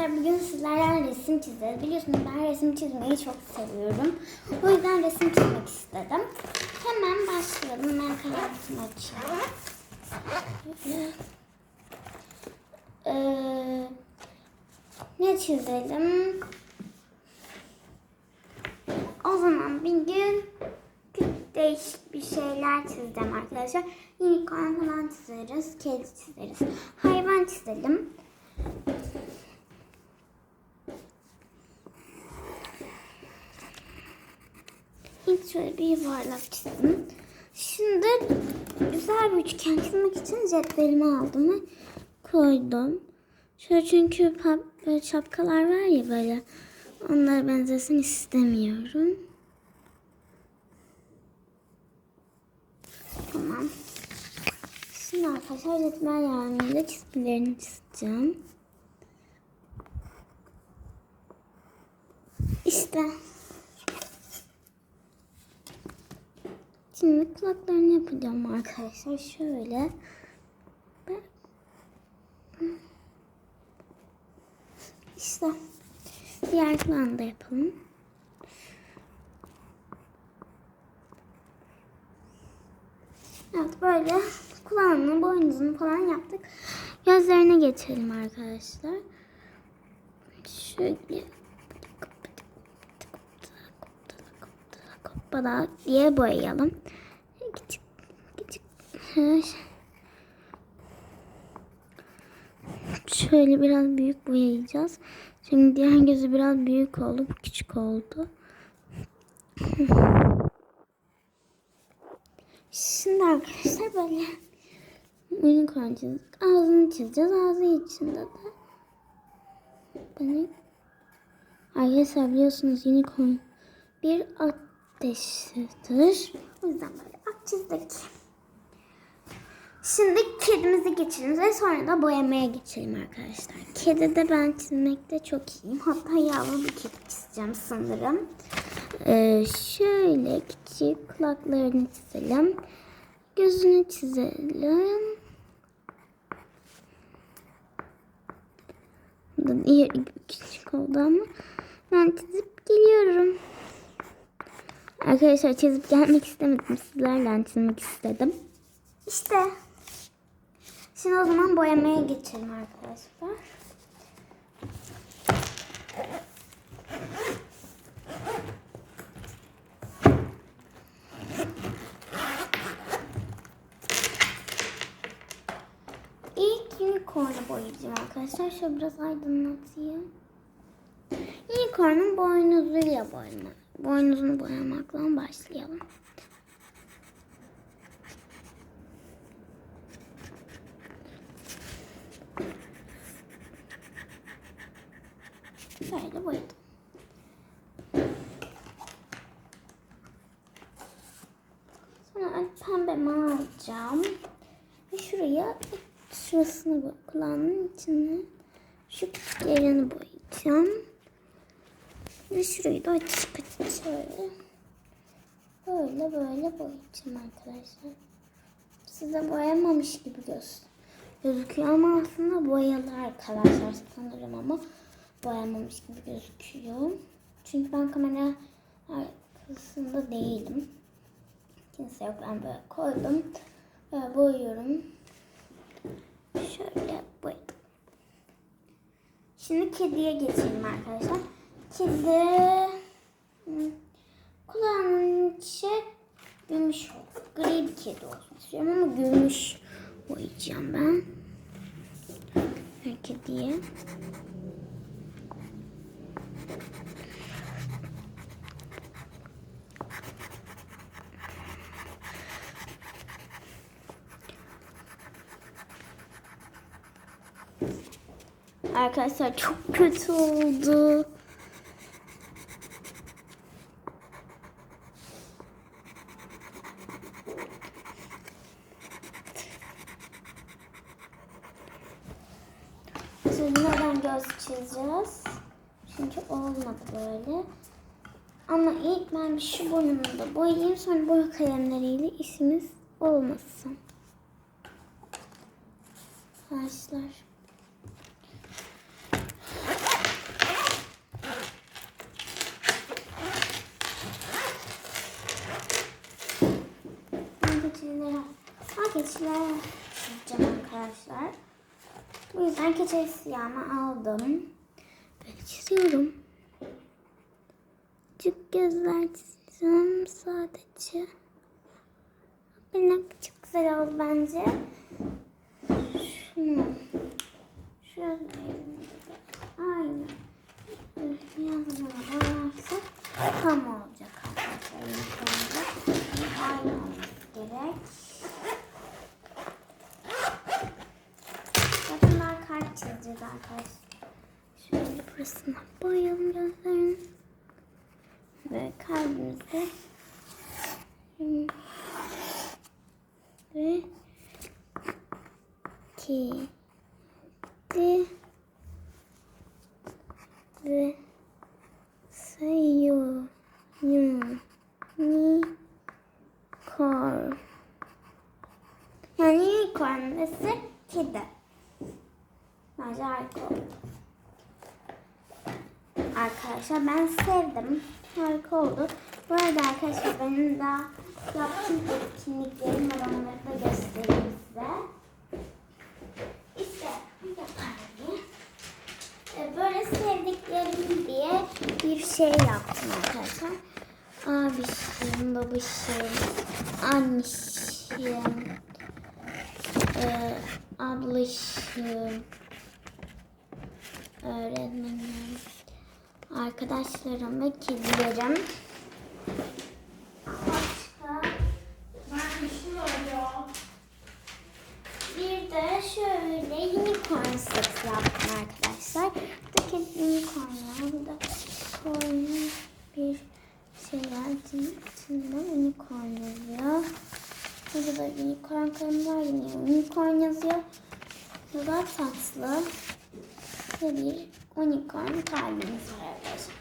arkadaşlar bugün sizlerle resim çizeceğiz. Biliyorsunuz ben resim çizmeyi çok seviyorum. O yüzden resim çizmek istedim. Hemen başlayalım. Ben kalemimi açayım. Ee, ne çizelim? O zaman bir gün değişik bir şeyler çizeceğim arkadaşlar. Unicorn falan çizeriz, kedi çizeriz. Hayvan çizelim. Şöyle bir yuvarlak çizdim. Şimdi güzel bir üçgen çizmek için cetvelimi aldım ve koydum. Şöyle çünkü böyle şapkalar var ya böyle. Onlara benzesin istemiyorum. Tamam. Şimdi arkadaşlar cetvel yardımıyla çizgilerini çizeceğim. İşte. Şimdi kulaklarını yapacağım arkadaşlar. Şöyle. İşte. Diğer kulağını da yapalım. Evet böyle kulağını, boynuzunu falan yaptık. Gözlerine geçelim arkadaşlar. Şöyle hoppala diye boyayalım. Küçük, küçük. Şöyle biraz büyük boyayacağız. Şimdi diğer gözü biraz büyük oldu. Küçük oldu. Şimdi arkadaşlar böyle unicorn çizdik. Ağzını çizeceğiz. Ağzı içinde de böyle Arkadaşlar biliyorsunuz unicorn bir ateşidir. O yüzden böyle at çizdik. Şimdi kedimizi geçelim ve sonra da boyamaya geçelim arkadaşlar. Kedi de ben çizmekte çok iyiyim. Hatta yavru bir kedi çizeceğim sanırım. Ee, şöyle küçük kulaklarını çizelim. Gözünü çizelim. Diğer küçük oldu ama ben çizip geliyorum. Arkadaşlar çizip gelmek istemedim. Sizlerle çizmek istedim. İşte. Şimdi o zaman boyamaya geçelim arkadaşlar. İlk unicorn'u boyayacağım arkadaşlar. Şöyle biraz aydınlatayım. Unicorn'un boynuzuyla boyama. Boynuzunu boyamakla başlayalım. Böyle boyadım. Sonra pembe alacağım. Ve şuraya şurasını kulağının içine şu yerini boyayacağım. Ve şurayı da açık açık şöyle. Böyle böyle boyayacağım arkadaşlar. Size boyamamış gibi göz gözüküyor ama aslında boyalı arkadaşlar sanırım ama boyamamış gibi gözüküyor. Çünkü ben kamera arkasında değilim. Kimse yok ben böyle koydum. Böyle boyuyorum. Şöyle boyadım. Şimdi kediye geçelim arkadaşlar. Kedi hmm, kulağının içi gümüş. Gri bir kedi olsun istiyorum ama gümüş boyayacağım ben. Her kediye. Arkadaşlar çok kötü oldu. göz çizeceğiz. Çünkü olmadı böyle. Ama ilk ben şu burnumu da boyayayım. Sonra boya kalemleriyle işimiz olmasın. Arkadaşlar. Geçiler. Geçiler. Çizeceğim arkadaşlar. Bu yüzden keçi siyahımı aldım. Böyle çiziyorum. Küçük gözler çizeceğim sadece. Benim çok güzel oldu bence. Arkadaşlar. Şöyle burasına boyayalım gözlerini. Ve kalbimizi ve kedi ve sayıyorum. Unicorn. Yani unicorn nesi kedi bence harika oldu arkadaşlar ben sevdim. Harika oldu. Bu arada arkadaşlar benim daha yaptığım etkinliklerim var onları da göstereyim size. İşte yaparım. E, böyle sevdiklerim diye bir şey yaptım arkadaşlar. Abişim, babişim, annişim, e, ablaşım, öğretmenim, arkadaşlarım ve kedilerim. Başka Bir de şöyle unicorn seti yaptım arkadaşlar. Buradaki unicorn var. Burada koyun bir şeyler içinde unicorn yazıyor. Burada da unicorn kalemi var. Yine unicorn yazıyor. Burada tatlı ve bir unicorn kalbimiz var arkadaşlar.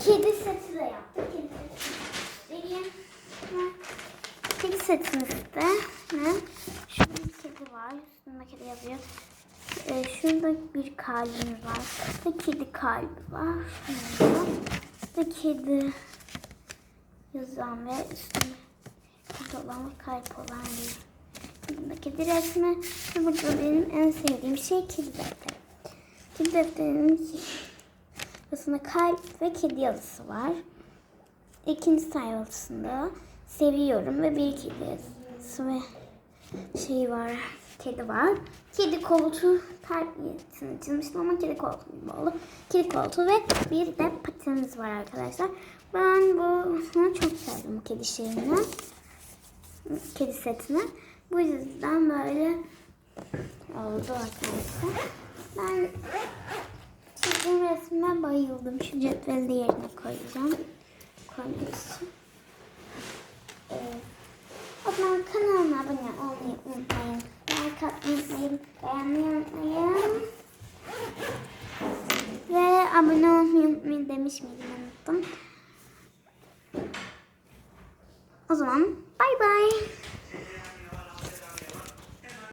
Kedi seti de yaptık. Kedi seti göstereyim. Kedi setimizde ne? Şurada bir kedi var. Üstünde kedi yazıyor. Ee, şurada bir kalbimiz var. Ve kedi kalbi var. Şurada da kedi yazan ve üstünde kedi olan ve kalp olan bir Burada kedi resmi. Burada benim en sevdiğim şey kedi defteri. Kedi defterinin arasında kalp ve kedi yazısı var. İkinci sayfasında seviyorum ve bir kedi yazısı ve şey var, kedi var. Kedi koltuğu kalp niyetini çizmiştim ama kedi koltuğu gibi oldu. Kedi koltuğu ve bir de patenimiz var arkadaşlar. Ben bunu çok sevdim kedi şeyini. Kedi setini. Bu yüzden böyle oldu arkadaşlar. Ben çizdiğim resme bayıldım. Şu cetveli de yerine koyacağım. İçin. Evet. O zaman kanalıma abone olmayı unutmayın. Like atmayı unutmayın. Beğenmeyi unutmayın. Ve abone olmayı unutmayın demiş miydim unuttum. O zaman bay bay.